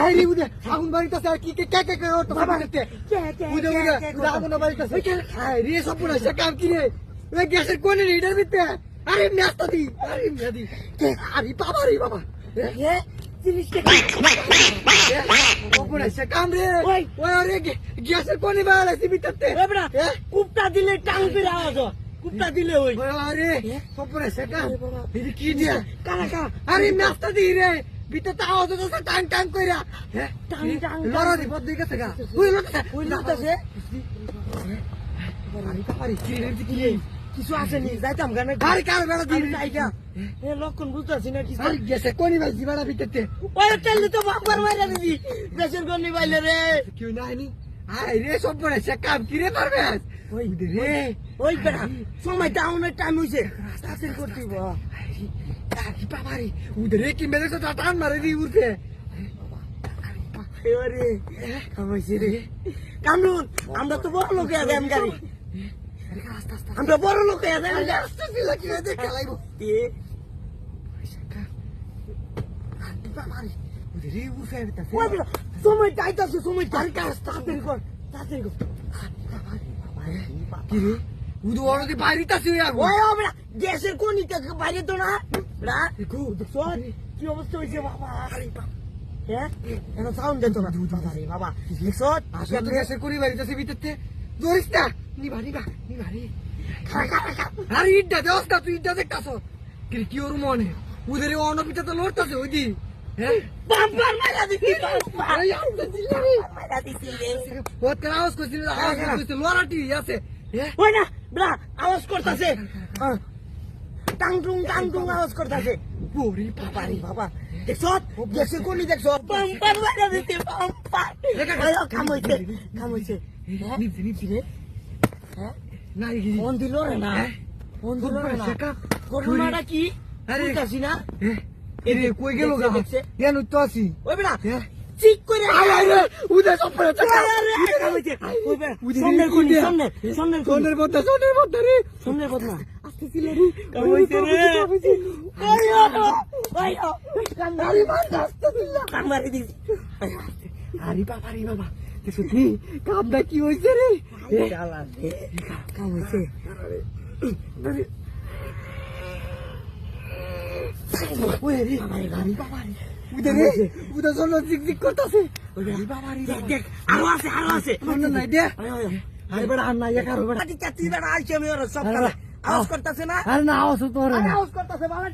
আরে উদে আগুন বাড়িতেছে আর কি কে কে কে কে বাবা। দেখতে উদে উদে উদে আগুন বাড়িতেছে আরে সব পুরো সে কাম কি রে? ওই গ্যাসের কোনে রে এটার আরে মেস্তা দি আরে মেদি আরে বাবা রে বাবা। এ জিনিসটা ওপরে সে কাম রে? ওই। ওই আরে গ্যাসের কোনে বাড়াইছে ভিতরতে। কুপটা দিলে টাং আওয়াজ হয়। কুপটা দিলে ওই। ওই আরে সে কাম এটা কি দিয়া? কারা কারা? আরে মেস্তা দি রে। ভিতর তো আওয়াজ হচ্ছে টাং টাং কইরা। হ্যাঁ? টাং টাং লড়া দি বদ দিকে থেকে ওই লড়া ওই লড়তেছে। আরে কাপারি কি রে কি কিছু আসেনি যাইতাম গানে আরে কার বেড়া দি আমি যাইতাম। এ লক্ষণ বুঝতেছি না কিছু। গেছে কোনি ভাই জিবাড়া ভিতরতে? ওই তেল তো বাম্পার মাইরা দিদি দেশের গন্ডি বাইলে রে। কেউ নাই আই রে সব পড়ে সে কাম কি পারবে ওই রে। ওই বেড়া সময় ডাউনের টাইম হইছে। তাড়াতাড়ি করতে। আরে উদরে কি মেরে তো টান মারে দি উঠে এবারে কামাইছে রে। কামরুন আমরা তো বড় লোক আছে আমি গাড়ি। আস্তে আস্তে আমরা বড় লোক আরে আস্তে খেলাইবো এ? বাবারে। ওই সময় যাইতাছে সময় যাই কাজ তাড়াতাড়ি কর তাড়াতাড়ি কর কি রে? উদু অরদি বাইরিতাছে ওই গ্যাসের কোনি বাইরে তো না। দেখো দেখছ কি অবস্থা হয়েছে বাবা? আরে বাবা হ্যাঁ? এটা সাউন্ড দেন তো না বাবা রে বাবা। দেখছ গেছে কোনি বাইরিতাছে ভিতরতে ধরিস না। নিবা নিবা নিবা রে। আরে ইড্ডা দেওস না তুই ইড্ডা দেখতাছ। কি ওর মনে? উদরে অনপিতা তো লড়তাছে ওই দি হ্যাঁ? আওয়াজ করছিল লড়াটি আছে। হ্যাঁ? ওই না বেড়া আওয়াজ করতেছে। টাং টুং আওয়াজ করতেছে। ওরে বাবা রে বাবা। দেখছ? দেখছ কোনি দেখছ? বাম্পার মারা দিছি বাম্পার। কাম হইছে কাম হইছে হ্যাঁ? হ্যাঁ? ফোন দিল রে না। হ্যাঁ? ফোন দিল রে না। করোনাটা কি। না? এরে কই গেল গা? দেখছে। তো আছি ওই বেড়া হ্যাঁ? চিক করে আয় আয় রে উদে সব পড়ে চাকা। সামনের কোনি সামনের সামনের কোনি সোনের মধ্যে সোনের মধ্যে রে সামনের বদলা আস্তে ছিল রে। কামাইছে রে। আইও আইও আরে মার আস্তে ছিল কামারে দিছি আরে বাবা রে বাবা দেখো কামটা কি হইছে রে? কাম হইছে ওই রে আরে বাবা রে উদে রে উদে সোন জিক জিক করতেছে আরে বাবা রে দেখ দেখ আরও আছে আরও আছে নাই দে আরে বড় আইছে আমি ওরা সব আওয়াজ করতেছে না। আরে না আওয়াজ তো আওয়াজ করতেছে বাবা